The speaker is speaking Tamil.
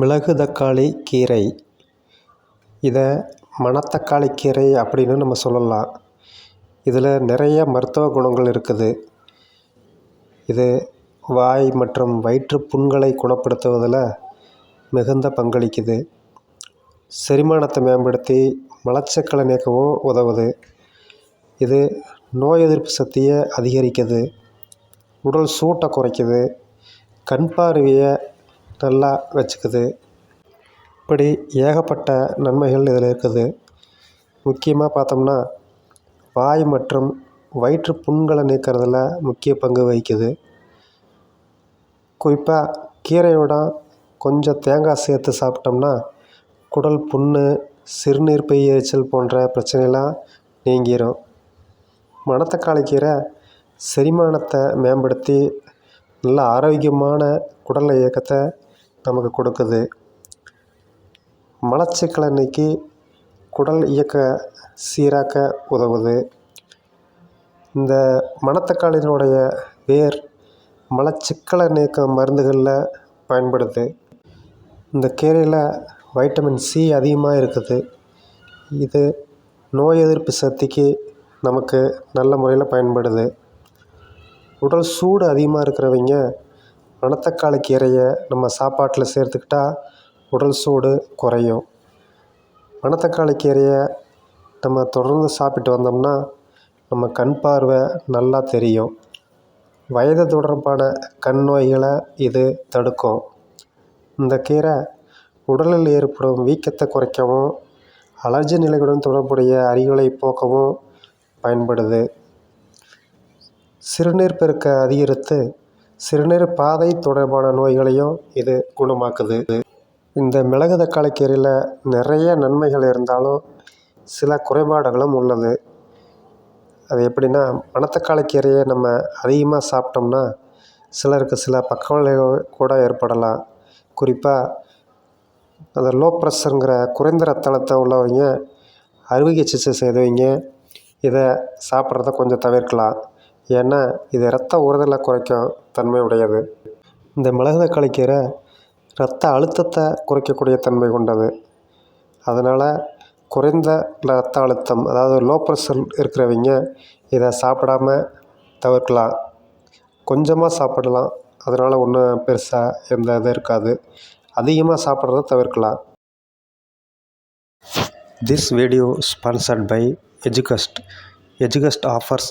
மிளகு தக்காளி கீரை. இதை மணத்தக்காளி கீரை அப்படின்னு நம்ம சொல்லலாம். இதில் நிறைய மருத்துவ குணங்கள் இருக்குது. இது வாய் மற்றும் வயிற்று புண்களை குணப்படுத்துவதில் மிகுந்த பங்களிக்குது. செரிமானத்தை மேம்படுத்தி மலச்சக்களை நீக்கவும் உதவுது. இது நோய் எதிர்ப்பு சக்தியை அதிகரிக்குது. உடல் சூட்டை குறைக்குது. கண் பார்வையை நல்லா வச்சுக்குது. இப்படி ஏகப்பட்ட நன்மைகள் இதில் இருக்குது. முக்கியமாக பார்த்தோம்னா வாய் மற்றும் வயிற்று புண்களை நீக்கிறதுல முக்கிய பங்கு வகிக்குது. குறிப்பாக கீரையோட கொஞ்சம் தேங்காய் சேர்த்து சாப்பிட்டோம்னா குடல் புண்ணு சிறுநீர் பை எரிச்சல் போன்ற பிரச்சனைலாம் நீங்கிரும். மணத்தக்காளி கீரை செரிமானத்தை மேம்படுத்தி நல்ல ஆரோக்கியமான குடல் இயக்கத்தை நமக்கு கொடுக்குது. மலச்சிக்கலை நீக்கி குடல் இயக்க சீராக்க உதவுது. இந்த மணத்தக்காளியினுடைய வேர் மலச்சிக்கலை நீக்கம் மருந்துகளில் பயன்படுது. இந்த கீரையில் வைட்டமின் சி அதிகமாக இருக்குது. இது நோய் எதிர்ப்பு சக்திக்கு நமக்கு நல்ல முறையில் பயன்படுது. உடல் சூடு அதிகமாக இருக்கிறவங்க மணத்தக்காளி கீரையை நம்ம சாப்பாட்டில் சேர்த்துக்கிட்டா உடல் சூடு குறையும். மணத்தக்காளி கீரையை நம்ம தொடர்ந்து சாப்பிட்டு வந்தோம்னா நம்ம கண் பார்வை நல்லா தெரியும். வயது தொடர்பான கண் நோய்களை இது தடுக்கும். இந்த கீரை உடலில் ஏற்படும் வீக்கத்தை குறைக்கவும் அலர்ஜி நிலைகளுடன் தொடர்புடைய அறிகுறிகளை போக்கவும் பயன்படுது. சிறுநீர் பெருக்க அதிகரித்து சிறுநீர் பாதை தொடர்பான நோய்களையும் இது குணமாக்குது. இந்த மிளகு தக்காளி கீரையில் நிறைய நன்மைகள் இருந்தாலும் சில குறைபாடுகளும் உள்ளது. அது எப்படின்னா மணத்தக்காளி கீரையை நம்ம அதிகமாக சாப்பிட்டோம்னா சிலருக்கு சில பக்கவிளைவு கூட ஏற்படலாம். குறிப்பாக அந்த லோ ப்ரெஷருங்கிற குறைந்த ரத்த அழுத்தம் உள்ளவங்க அறுவை சிகிச்சை செய்தவங்க இதை சாப்பிட்றத கொஞ்சம் தவிர்க்கலாம். ஏன்னா இது ரத்த உறுதலை குறைக்கும் தன்மை உடையது. இந்த மிளகு தக்காளி கீரை ரத்த அழுத்தத்தை குறைக்கக்கூடிய தன்மை கொண்டது. அதனால் குறைந்த ரத்த அழுத்தம் அதாவது லோ ப்ரெஷர் இருக்கிறவங்க இதை சாப்பிடாம தவிர்க்கலாம். கொஞ்சமாக சாப்பிடலாம். அதனால் ஒன்றும் பெருசாக எந்த இதுவும் இருக்காது. அதிகமாக சாப்பிட்றத தவிர்க்கலாம். This video sponsored by எஜுகஸ்ட் எஜுகஸ்ட் offers